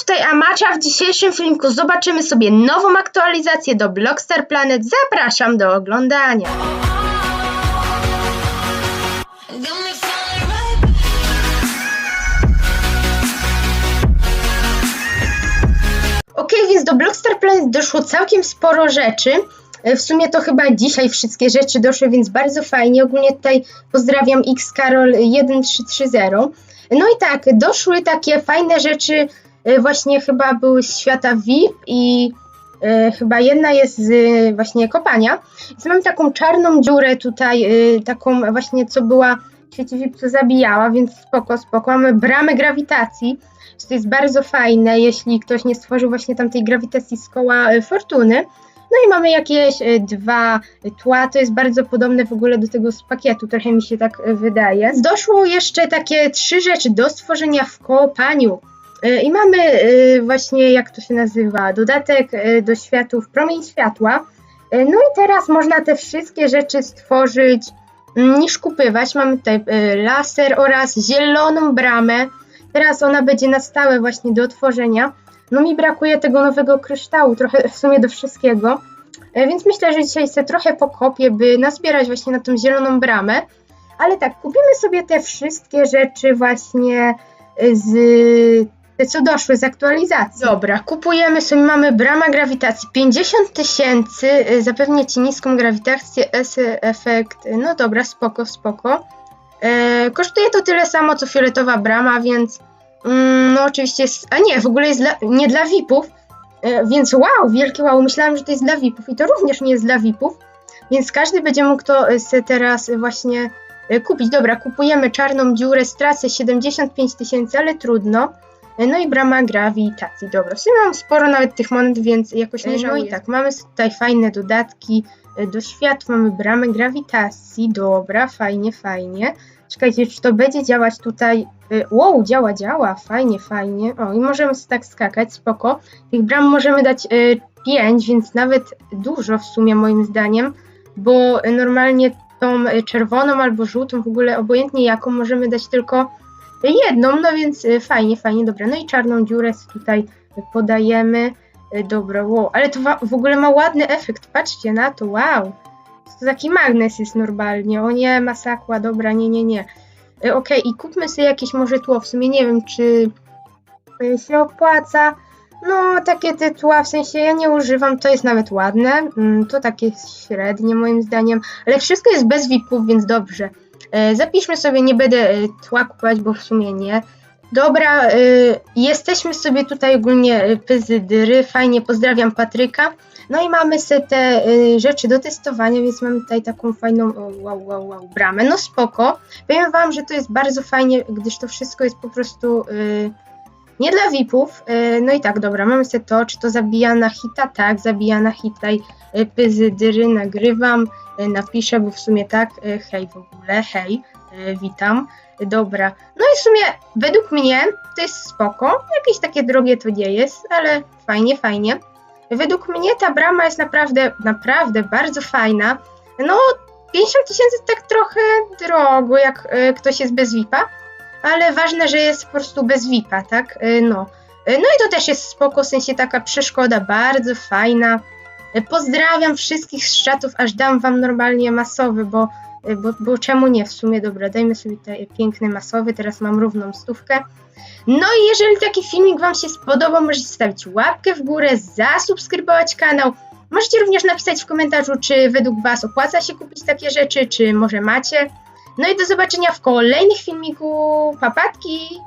tutaj Amacza. W dzisiejszym filmiku zobaczymy sobie nową aktualizację do Blockstar Planet. Zapraszam do oglądania. Ok, więc do Blockstar Planet doszło całkiem sporo rzeczy. E, W sumie to chyba dzisiaj wszystkie rzeczy doszły, więc bardzo fajnie. Ogólnie tutaj pozdrawiam xkarol 1330. No i tak, doszły takie fajne rzeczy, właśnie chyba były z świata VIP i e, chyba jedna jest z e, właśnie kopania. Więc mam taką czarną dziurę tutaj, e, taką właśnie co była w świecie VIP, co zabijała, więc spoko, spoko. Mamy bramę grawitacji, to jest bardzo fajne, jeśli ktoś nie stworzył właśnie tamtej grawitacji z koła e, fortuny. No i mamy jakieś e, dwa tła, to jest bardzo podobne w ogóle do tego z pakietu, trochę mi się tak e, wydaje. Doszło jeszcze takie trzy rzeczy do stworzenia w kopaniu. E, I mamy e, właśnie, jak to się nazywa, dodatek e, do światów, promień światła. No i teraz można te wszystkie rzeczy stworzyć mm, niż kupywać. Mamy tutaj laser oraz zieloną bramę. Teraz ona będzie na stałe właśnie do otworzenia. No mi brakuje tego nowego kryształu, trochę w sumie do wszystkiego. Więc myślę, że dzisiaj sobie trochę pokopię, by nazbierać właśnie na tą zieloną bramę. Ale tak, kupimy sobie te wszystkie rzeczy właśnie z te co doszły z aktualizacji. Dobra, kupujemy sobie, mamy brama grawitacji 50 tysięcy, e, zapewnia ci niską grawitację, S efekt, no dobra, spoko, spoko. E, kosztuje to tyle samo co fioletowa brama, więc mm, no oczywiście jest, a nie, w ogóle jest dla, nie dla VIP-ów, e, więc wow, wielkie wow, myślałam, że to jest dla VIP-ów i to również nie jest dla VIP-ów, więc każdy będzie mógł to e, se teraz właśnie e, kupić. Dobra, kupujemy czarną dziurę, stracę 75 tysięcy, ale trudno. E, No i brama grawitacji, dobra. W sumie mam sporo nawet tych monet, więc jakoś nie E, no żałuję. i No i tak, mamy tutaj fajne dodatki e, do światła, mamy bramę grawitacji, dobra, fajnie, fajnie. Czekajcie, czy to będzie działać tutaj? y, Wow, działa, działa, fajnie, fajnie. O, i możemy sobie tak skakać, spoko. Tych bram możemy dać 5, więc nawet dużo w sumie moim zdaniem, bo normalnie tą czerwoną albo żółtą, w ogóle obojętnie jaką, możemy dać tylko jedną, no więc y, fajnie, fajnie, dobra. No i czarną dziurę tutaj podajemy. Y, Dobra, wow, ale to w ogóle ma ładny efekt, patrzcie na to, wow. To taki magnes jest normalnie. O nie, masakła, dobra, nie, nie, nie. Y, Okej, i kupmy sobie jakieś może tło. W sumie nie wiem, czy się opłaca. No, takie te tła, w sensie ja nie używam, to jest nawet ładne. Mm, To takie średnie moim zdaniem, ale wszystko jest bez VIP-ów, więc dobrze. Y, Zapiszmy sobie, nie będę y, tła kupować, bo w sumie nie. Dobra, y, jesteśmy sobie tutaj ogólnie y, pyzydry, fajnie, pozdrawiam Patryka. No i mamy se te rzeczy do testowania, więc mamy tutaj taką fajną, wow, wow, wow, bramę. No spoko. Powiem wam, że to jest bardzo fajnie, gdyż to wszystko jest po prostu nie dla VIP-ów. Y, no i tak, dobra, mamy se to, czy to zabija na hita? Tak, zabija na hita. Tutaj y, pyzydyry nagrywam, y, napiszę, bo w sumie tak, hej w ogóle, hej, witam. Dobra, no i w sumie według mnie to jest spoko. Jakieś takie drogie to nie jest, ale fajnie, fajnie. Według mnie ta brama jest naprawdę, naprawdę bardzo fajna. No, 50 tysięcy tak trochę drogo, jak ktoś jest bez VIP-a, ale ważne, że jest po prostu bez VIP-a, tak? Y, no. Y, no i to też jest spoko, w sensie taka przeszkoda bardzo fajna. Y, Pozdrawiam wszystkich z czatów, aż dam wam normalnie masowy, bo, bo, bo czemu nie w sumie? Dobra, dajmy sobie tutaj piękny masowy, teraz mam równą stówkę. No i jeżeli taki filmik Wam się spodobał, możecie stawić łapkę w górę, zasubskrybować kanał. Możecie również napisać w komentarzu, czy według Was opłaca się kupić takie rzeczy, czy może macie. No i do zobaczenia w kolejnych filmiku. Papatki!